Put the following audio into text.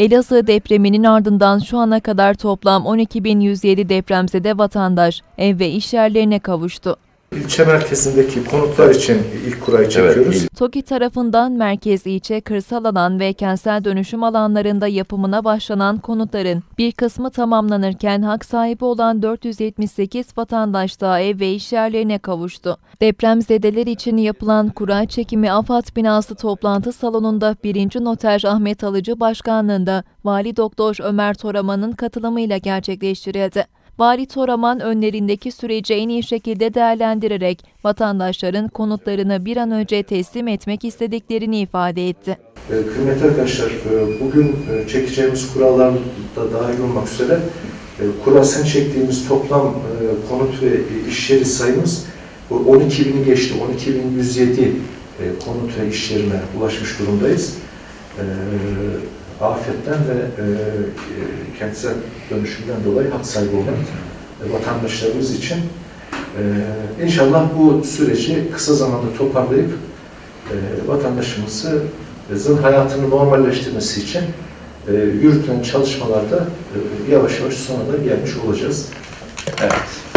Elazığ depreminin ardından şu ana kadar toplam 12.107 depremzede vatandaş ev ve iş yerlerine kavuştu. İlçe merkezindeki konutlar için ilk kurayı çekiyoruz. TOKİ tarafından merkez ilçe, kırsal alan ve kentsel dönüşüm alanlarında yapımına başlanan konutların bir kısmı tamamlanırken hak sahibi olan 478 vatandaş da ev ve iş yerlerine kavuştu. Depremzedeler için yapılan kura çekimi AFAD binası toplantı salonunda 1. Noter Ahmet Alıcı başkanlığında Vali Doktor Ömer Toraman'ın katılımıyla gerçekleştirildi. Vali Toraman önlerindeki süreci en iyi şekilde değerlendirerek vatandaşların konutlarını bir an önce teslim etmek istediklerini ifade etti. Ee, Kıymetli arkadaşlar, e, bugün e, çekeceğimiz kurallarda dahil olmak üzere e, kurasını çektiğimiz toplam konut ve iş yeri sayımız bu 12.000'i geçti. 12.107 e, konut ve iş yerine ulaşmış durumdayız. Afetten ve e, e, kentsel dönüşümden dolayı hak sahibi olan e, vatandaşlarımız için e, inşallah bu süreci kısa zamanda toparlayıp e, vatandaşımızı Kızın hayatını normalleştirmesi için e, yürütülen çalışmalarda e, yavaş yavaş sona da gelmiş olacağız. Evet.